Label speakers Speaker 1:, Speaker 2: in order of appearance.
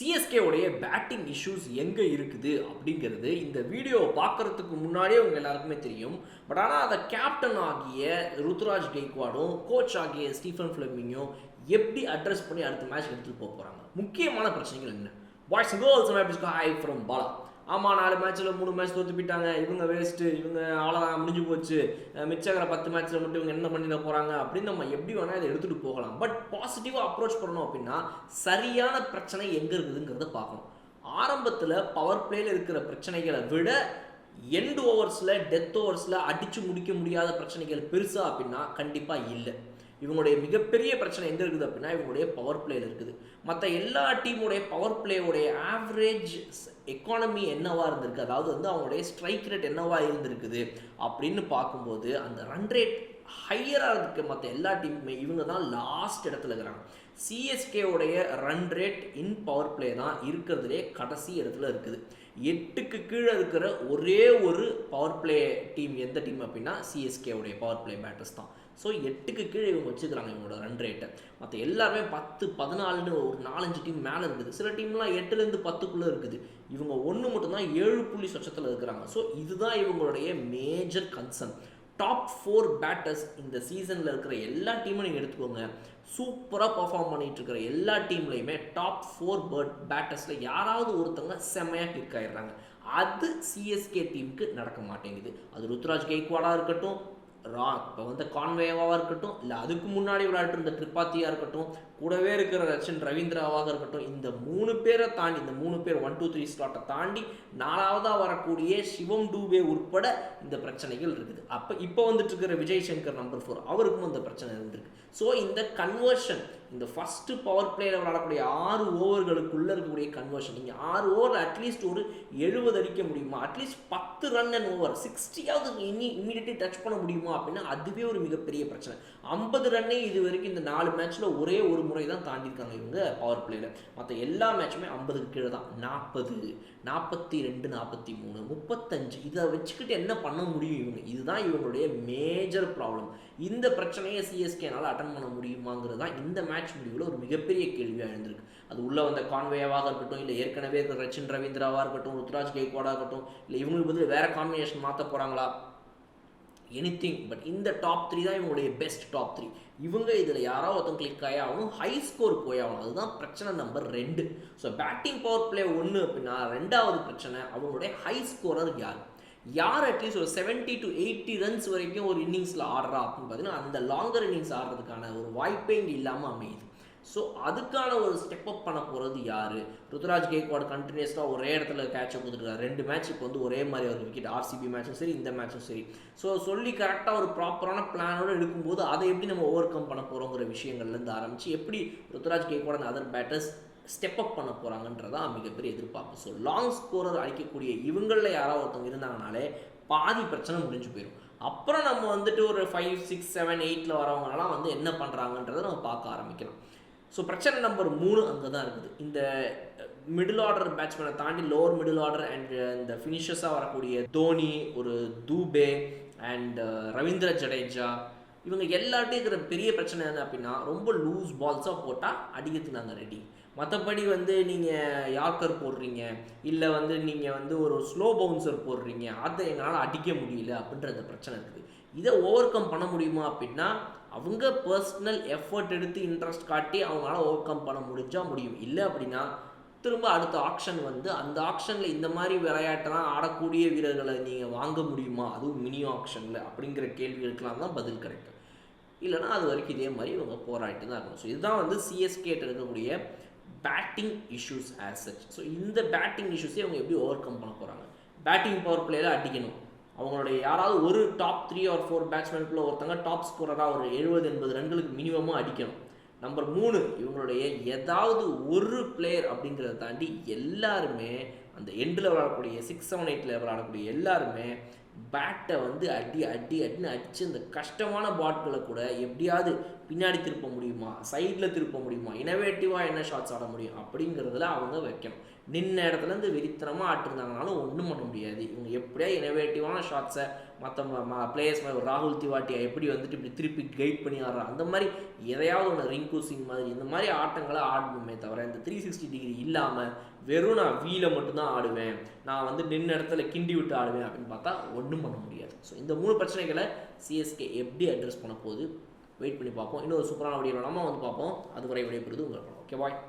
Speaker 1: CSK உடைய batting issues எங்கே இருக்குது அப்படிங்கிறது இந்த வீடியோவை பார்க்கறதுக்கு முன்னாடியே உங்கள் எல்லாருக்குமே தெரியும். பட் ஆனால் அதை கேப்டன் ஆகிய ருத்ராஜ் கெய்க்வாடும் கோச் ஆகிய ஸ்டீஃபன் ஃபிளமிங்கும் எப்படி அட்ரஸ் பண்ணி அடுத்த மேட்ச் எடுத்துகிட்டு போக போகிறாங்க முக்கியமான பிரச்சனைகள் என்ன? Boys girls hi from Bala ஆமாம் நாலு மேட்ச்சில் மூணு மேட்ச் தோற்று போயிட்டாங்க. இவங்க வேஸ்ட்டு இவங்க அவ்வளோதான் முடிஞ்சு போச்சு. அஹ் மிச்சங்கிற பத்து மேட்ச்சில் மட்டும் இவங்க என்ன பண்ணிட போகிறாங்க அப்படின்னு நம்ம எப்படி வேணால் இதை எடுத்துகிட்டு போகலாம். பட் பாசிட்டிவாக அப்ரோச் பண்ணணும் அப்படின்னா சரியான பிரச்சனை எங்கே இருக்குதுங்கிறத பார்க்கணும். ஆரம்பத்தில் பவர் பிளேயில் இருக்கிற பிரச்சனைகளை விட எண்டு ஓவர்ஸில் டெத் ஓவர்ஸில் அடித்து முடிக்க முடியாத பிரச்சனைகள் பெருசா அப்படின்னா கண்டிப்பாக இல்லை. இவங்களுடைய மிகப்பெரிய பிரச்சனை எங்கே இருக்குது அப்படின்னா இவங்களுடைய பவர் பிளேயில் இருக்குது. மற்ற எல்லா டீமுடைய பவர் பிளேயோடைய ஆவரேஜ் எக்கானமி என்னவாக இருந்திருக்கு? அதாவது வந்து அவங்களுடைய ஸ்ட்ரைக் ரேட் என்னவாக இருந்திருக்குது? அப்படின்னு பார்க்கும்போது அந்த ரன் ரேட் ஹையராக இருக்க மற்ற எல்லா டீமுமே இவங்க தான் லாஸ்ட் இடத்துல இருக்கிறாங்க. சிஎஸ்கேவுடைய run rate in power play தான் இருக்கிறதுலே கடைசி இடத்துல இருக்குது. எட்டுக்கு கீழே இருக்கிற ஒரே ஒரு பவர் பிளே டீம் எந்த டீம் அப்படின்னா சிஎஸ்கேவுடைய பவர் பிளே பேட்டர்ஸ் தான். ஸோ எட்டுக்கு கீழே இவங்க வச்சுக்கிறாங்க இவங்களோட ரன் ரேட்டை மற்ற எல்லாருமே பத்து பதினாலுன்னு ஒரு நாலஞ்சு டீம் மேலே இருக்குது. சில டீம்லாம் எட்டுலேருந்து பத்துக்குள்ளே இருக்குது. இவங்க ஒன்று மட்டும்தான் ஏழு புள்ளி சொச்சத்தில் இருக்கிறாங்க. ஸோ இதுதான் இவங்களுடைய major concern top four batters இந்த சீசனில் இருக்கிற எல்லா டீமும் நீங்கள் எடுத்துக்கோங்க. சூப்பராக பர்ஃபார்ம் பண்ணிட்டு இருக்கிற எல்லா டீம்லையுமே டாப் ஃபோர் பேர்ட் பேட்டர்ஸில் யாராவது ஒருத்தவங்க செம்மையாக கிளிக் ஆயிடுறாங்க. அது சிஎஸ்கே டீமுக்கு நடக்க மாட்டேங்குது. அது ருத்ராஜ் கெய்க்வாடாக இருக்கட்டும் ரா இப்போ வந்து கான்வேவாக இருக்கட்டும் இல்லை அதுக்கு முன்னாடி விளையாட்டு இருந்த திரிபாத்தியாக இருக்கட்டும் கூடவே இருக்கிற ரச்சன் ரவீந்திராவாக இருக்கட்டும் இந்த மூணு பேரை தாண்டி இந்த மூணு பேர் ஒன் டூ த்ரீ ஸ்லாட்டை தாண்டி நாலாவதாக வரக்கூடிய சிவம் டூபே உட்பட இந்த பிரச்சனைகள் இருக்குது. அப்போ இப்போ வந்துட்டு இருக்கிற விஜய் சங்கர் நம்பர் ஃபோர் அவருக்கும் இந்த பிரச்சனை இருந்திருக்கு. ஸோ இந்த கன்வர்ஷன் இந்த ஃபஸ்ட்டு பவர் பிளேயில் விளாடக்கூடிய ஆறு ஓவர்களுக்குள்ளே இருக்கக்கூடிய கன்வர்ஷன் நீங்கள் ஆறு ஓவரில் அட்லீஸ்ட் ஒரு எழுபது அடிக்க முடியுமா? அட்லீஸ்ட் பத்து ரன் அண்ட் ஓவர் சிக்ஸ்டியாவது இனி இம்மிடியட்லி டச் பண்ண முடியுமா அப்படின்னா அதுவே ஒரு மிகப்பெரிய பிரச்சனை. ஐம்பது ரன்னே இது வரைக்கும் இந்த நாலு மேட்ச்சில் ஒரே ஒரு முறை தான் தாண்டியிருக்காங்க இவங்க பவர் பிளேயில் மற்ற எல்லா மேட்சுமே ஐம்பதுக்கு கீழே தான். நாற்பது நாற்பத்தி ரெண்டு நாற்பத்தி மூணு முப்பத்தஞ்சு இதை வச்சுக்கிட்டு என்ன பண்ண முடியும் இவங்க? இதுதான் இவங்களுடைய மேஜர் ப்ராப்ளம் இந்த பிரச்சனையை சிஎஸ்கேனால் அட்டன் பண்ண முடியுமாங்கிறது தான் இந்த மேட்ச் முடிவில் ஒரு மிகப்பெரிய கேள்வியாக எழுந்திருக்கு. அது உள்ளே வந்த கான்வேவாக இருக்கட்டும் இல்லை ஏற்கனவே இருக்கிற ரச்சின் ரவீந்திராவாக இருக்கட்டும் ருத்ராஜ் கேக்வாடாக இருக்கட்டும் இல்லை இவங்களுக்கு பதில் வேறு காம்பினேஷன் மாற்ற போகிறாங்களா எனிதிங் பட் இந்த டாப் த்ரீ தான் இவங்களுடைய பெஸ்ட் டாப் த்ரீ இவங்க இதில் யாராவது ஒருத்தன் கிளிக் ஆகி ஆகணும் ஹை ஸ்கோர் போய் ஆகணும். அதுதான் பிரச்சனை நம்பர் ரெண்டு. ஸோ பேட்டிங் பவர் பிளே ஒன்று அப்படின்னா ரெண்டாவது பிரச்சனை அவங்களுடைய ஹை ஸ்கோரர் யார்? யார் அட்லீஸ்ட் ஒரு செவன்ட்டி டு எயிட்டி ரன்ஸ் வரைக்கும் ஒரு இன்னிங்ஸில் ஆடுறா அப்படின்னு பார்த்தீங்கன்னா அந்த லாங்கர் இன்னிங்ஸ் ஆடுறதுக்கான ஒரு வாய்ப்பே இங்கே இல்லாமல் அமையுது. ஸோ அதுக்கான ஒரு ஸ்டெப் அப் பண்ண போகிறது யார்? ருத்ராஜ் கேக்வாட் கண்டினியூஸாக ஒரே இடத்துல கேட்சை கொடுத்துருக்காரு ரெண்டு மேட்ச் இப்போ வந்து ஒரே மாதிரி ஒரு விக்கெட் ஆர்சிபி மேட்சும் சரி இந்த மேட்சும் சரி. ஸோ சொல்லி கரெக்டாக ஒரு ப்ராப்பரான பிளானோடு எடுக்கும்போது அதை எப்படி நம்ம ஓவர் கம் பண்ண போகிறோங்கிற விஷயங்கள்லேருந்து ஆரம்பித்து எப்படி ருத்ராஜ் கேக்வாட் அந்த அதர் பேட்டர்ஸ் ஸ்டெப் அப் பண்ண போகிறாங்கன்றதா மிகப்பெரிய எதிர்பார்ப்பு. ஸோ லாங் ஸ்கோரர் அடிக்கக்கூடிய இவங்களில் யாராவது ஒருத்தவங்க இருந்தாங்கனாலே பாதி பிரச்சனை முடிஞ்சு போயிடும் அப்புறம் நம்ம வந்துட்டு ஒரு ஃபைவ் சிக்ஸ் செவன் எயிட்டில் வரவங்களாம் வந்து என்ன பண்ணுறாங்கன்றதை நம்ம பார்க்க ஆரம்பிக்கலாம். ஸோ பிரச்சனை நம்பர் மூணு அங்கே தான் இருக்குது. இந்த மிடில் ஆர்டர் பேட்ஸ்மேனை தாண்டி லோவர் மிடில் ஆர்டர் அண்ட் இந்த ஃபினிஷர்ஸாக வரக்கூடிய தோனி ஒரு தூபே அண்ட் ரவீந்திர ஜடேஜா இவங்க எல்லார்ட்டையும் இருக்கிற பெரிய பிரச்சனை என்ன அப்படின்னா ரொம்ப லூஸ் பால்ஸாக போட்டால் அடிக்கிறதுக்கு நாங்கள் ரெடி மற்றபடி வந்து நீங்கள் யார்க்கர் போடுறீங்க இல்லை வந்து நீங்கள் வந்து ஒரு ஸ்லோ பவுன்சர் போடுறீங்க அதை எங்களால் அடிக்க முடியல அப்படின்ற அந்த பிரச்சனை இருக்குது. இதை ஓவர் கம் பண்ண முடியுமா அப்படின்னா அவங்க பர்சனல் எஃபர்ட் எடுத்து இன்ட்ரெஸ்ட் காட்டி அவங்களால ஓவர் கம் பண்ண முடிஞ்சால் முடியும். இல்லை அப்படின்னா திரும்ப அடுத்த ஆக்ஷன் வந்து அந்த ஆக்ஷனில் இந்த மாதிரி விளையாட்டெல்லாம் ஆடக்கூடிய வீரர்களை நீங்கள் வாங்க முடியுமா? அதுவும் மினி ஆக்ஷனில் அப்படிங்கிற கேள்விகளுக்கெல்லாம் தான் பதில் கிடைக்கும். இல்லைனா அது வரைக்கும் இதே மாதிரி இவங்க போராடிட்டு தான் இருக்கணும். ஸோ இதுதான் வந்து சிஎஸ்கேட்ட இருக்கக்கூடிய batting issues as such so இந்த பேட்டிங் இஷ்யூஸே அவங்க எப்படி ஓவர் கம் பண்ண போகிறாங்க பேட்டிங் பவர் பிளேயில் அடிக்கணும். அவங்களுடைய யாராவது ஒரு டாப் த்ரீ ஆர் ஃபோர் பேட்ஸ்மேனுக்குள்ள ஒருத்தங்க டாப் ஸ்கோரராக ஒரு எழுபது எண்பது ரன்களுக்கு மினிமமாக அடிக்கணும். நம்பர் மூணு இவங்களுடைய ஏதாவது ஒரு பிளேயர் அப்படிங்கிறத தாண்டி எல்லாருமே அந்த எண்டில் விளாடக்கூடிய சிக்ஸ் செவன் எயிட்டில் விளாடக்கூடிய எல்லாருமே பேட்டை வந்து அடி அடி அடின்னு அடித்து அந்த கஷ்டமான பாட்களை கூட எப்படியாவது பின்னாடி திருப்ப முடியுமா? சைடில் திருப்ப முடியுமா? இனோவேட்டிவாக என்ன ஷாட்ஸ் ஆட முடியும்? அப்படிங்கிறதுல அவங்க வைக்கணும். நின்ன இடத்துலேருந்து வெறித்தனமாக ஆட்டிருந்தாங்கனாலும் ஒன்றும் பண்ண முடியாது. இவங்க எப்படியா இனோவேட்டிவான ஷாட்ஸை மற்ற பிளேயர்ஸ் மாதிரி ராகுல் திவாட்டியா எப்படி வந்துட்டு இப்படி திருப்பி கைட் பண்ணி ஆடுறான்? அந்த மாதிரி எதையாவது ஒன்று ரிங்கு சிங் மாதிரி இந்த மாதிரி ஆட்டங்களை ஆடணுமே தவிர இந்த த்ரீ சிக்ஸ்டி டிகிரி இல்லாமல் வெறும் நான் வீல மட்டும்தான் ஆடுவேன். நான் வந்து நின்று இடத்துல கிண்டி விட்டு ஆடுவேன் அப்படின்னு பார்த்தா ஒன்றும் பண்ண முடியாது. ஸோ இந்த மூணு பிரச்சனைகளை சிஎஸ்கே எப்படி அட்ரஸ் பண்ண போகுது? வெயிட் பண்ணி பார்ப்போம். இன்னொரு சூப்பரான வீடியோ நம்ம வந்து பார்ப்போம். அதுவரை விடைபெறுது உங்களுக்கு ஓகே பாய்